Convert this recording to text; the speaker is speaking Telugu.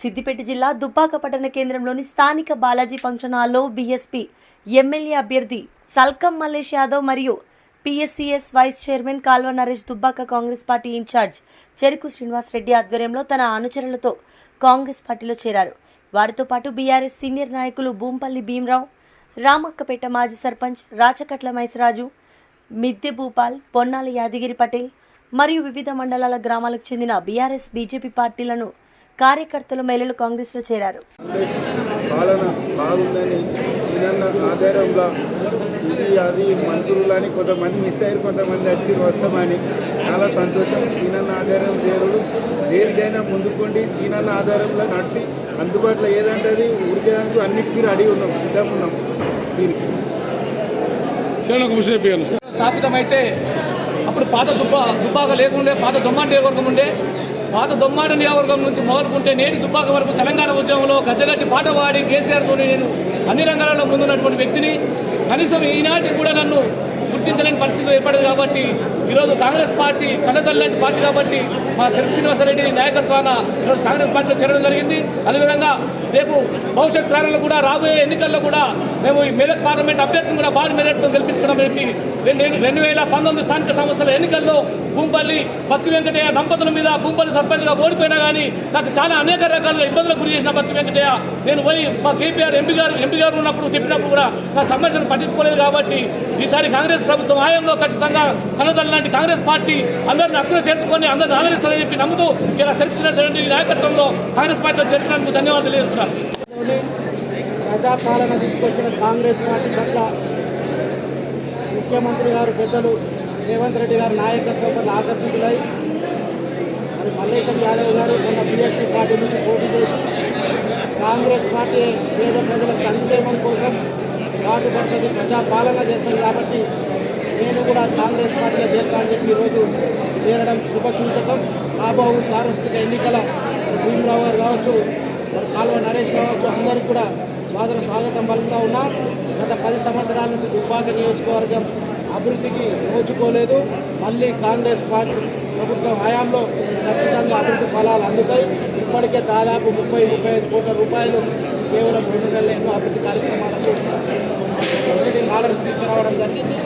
సిద్దిపేట జిల్లా దుబ్బాక పట్టణ కేంద్రంలోని స్థానిక బాలాజీ ఫంక్షన్ హాల్లో బీఎస్పీ ఎమ్మెల్యే అభ్యర్థి సల్కం మల్లేష్ యాదవ్ మరియు PSCS vice chairman Kalva Naresh Dubbaka Congress party in charge Cheruku Srinivas Reddy ఆధ్వర్యంలో తన అనుచరులతో కాంగ్రెస్ పార్టీలో చేరారు. వారితో పాటు బీఆర్ఎస్ సీనియర్ నాయకులు భూంపల్లి భీమరావు రామక్కపేట మాజీ సర్పంచ్ రాచకట్ల మైసరాజు మిద్దె భూపాల్ పొన్నాల యాదగిరి పటేల్ మరియు వివిధ మండలాల గ్రామాలకు చెందిన బీఆర్ఎస్ బీజేపీ పార్టీలను కార్యకర్తలు మహిళలు కాంగ్రెస్లో చేరారు. పాలన బాగుందని సీనన్న ఆధారంలో ఇది అది మంత్రులని కొంతమంది మిస్ అయ్యారు కొంతమంది వచ్చి వస్తామని చాలా సంతోషం. సీనన్న ఆధారం చేరుడు దేనికైనా ముందుకుండి. సీనన్న ఆధారంలో నడిచి అందుబాటులో ఏదంటది? ఊరికేదానికి అన్నిటికీ రెడీ ఉన్నాం సిద్ధంగా ఉన్నాం. దీనికి. స్థాపితమైతే అప్పుడు పాత దుబ్బ దుబ్బాక లేకుండే పాత దొమ్మాట నియోజకవర్గం ఉండే పాత దొమ్మాట నియోజకవర్గం నుంచి మొదలుకుంటే నేటి దుబ్బాక వరకు తెలంగాణ ఉద్యమంలో గద్దెగట్టి పాట పాడి కేసీఆర్తో నేను అన్ని రంగాలలో ముందున్నటువంటి వ్యక్తిని. కనీసం ఈనాటి కూడా నన్ను గుర్తించలేని పరిస్థితి ఏర్పడదు కాబట్టి ఈరోజు కాంగ్రెస్ పార్టీ కన్నతల్లేని పార్టీ కాబట్టి మా శరత్ శ్రీనివాసరెడ్డి నాయకత్వాన ఈరోజు కాంగ్రెస్ పార్టీలో చేరడం జరిగింది. అదేవిధంగా రేపు భవిష్యత్ తరాలలో కూడా రాబోయే ఎన్నికల్లో కూడా మేము ఈ మెదక్ పార్లమెంట్ అభ్యర్థిని కూడా భారీ మెదక్తో గెలిపించడం రెండు రెండు వేల పంతొమ్మిది స్థానిక సంస్థల ఎన్నికల్లో భూంపల్లి భక్తి వెంకటయ్య దంపతుల మీద భూంపల్లి సర్పంచ్గా ఓడిపోయినా కానీ నాకు చాలా అనేక రకాలుగా ఇబ్బందులకు గురి చేసిన భక్తి వెంకటయ్య. నేను పోయి మా కేపీఆర్ ఎంపీ గారు ఎంపీ గారు ఉన్నప్పుడు చెప్పినప్పుడు కూడా నా సమస్యను పట్టించుకోలేదు కాబట్టి ఈసారి కాంగ్రెస్ ప్రభుత్వం హయాంలో ఖచ్చితంగా కన్నదల్ లాంటి కాంగ్రెస్ పార్టీ అందరిని అక్కడ చేర్చుకొని అందరిని ఆదరిస్తారని చెప్పి నమ్ముతూ ఇలా సెలక్షన్ నాయకత్వంలో కాంగ్రెస్ పార్టీలో చేర్చడానికి ధన్యవాదాలు తెలియజేస్తున్నారు. ప్రజాపాలన తీసుకొచ్చిన కాంగ్రెస్ పార్టీ పట్ల ముఖ్యమంత్రి గారు పెద్దలు రేవంత్ రెడ్డి గారి నాయకత్వం పట్ల ఆకర్షితులై మరి మల్లేశం యాదవ్ గారు మొన్న బీఎస్పీ పార్టీ నుంచి పోటీ చేసి కాంగ్రెస్ పార్టీ పేద ప్రజల సంక్షేమం కోసం బాగుపడుతుంది ప్రజాపాలన చేస్తుంది కాబట్టి నేను కూడా కాంగ్రెస్ పార్టీలో చేరుతానని చెప్పి ఈరోజు చేరడం శుభసూచకం. రాబో సార్వత్రిక ఎన్నికల భీమరావు గారు కావచ్చు కాలువ నరేష్ కావచ్చు అందరికీ కూడా సాదర స్వాగతం పలుకుతా ఉన్నా. గత పది సంవత్సరాల నుంచి దుబ్బాక నియోజకవర్గం అభివృద్ధికి నోచుకోలేదు. మళ్ళీ కాంగ్రెస్ పార్టీ ప్రభుత్వం హయాంలో ఖచ్చితంగా అభివృద్ధి ఫలాలు అందుతాయి. ఇప్పటికే దాదాపు ముప్పై ముప్పై ఐదు కోట్ల రూపాయలు కేవలం రెండు నెలల ఎన్నో అభివృద్ధి కార్యక్రమాలకు డాలర్స్ తీసుకురావడం జరిగింది.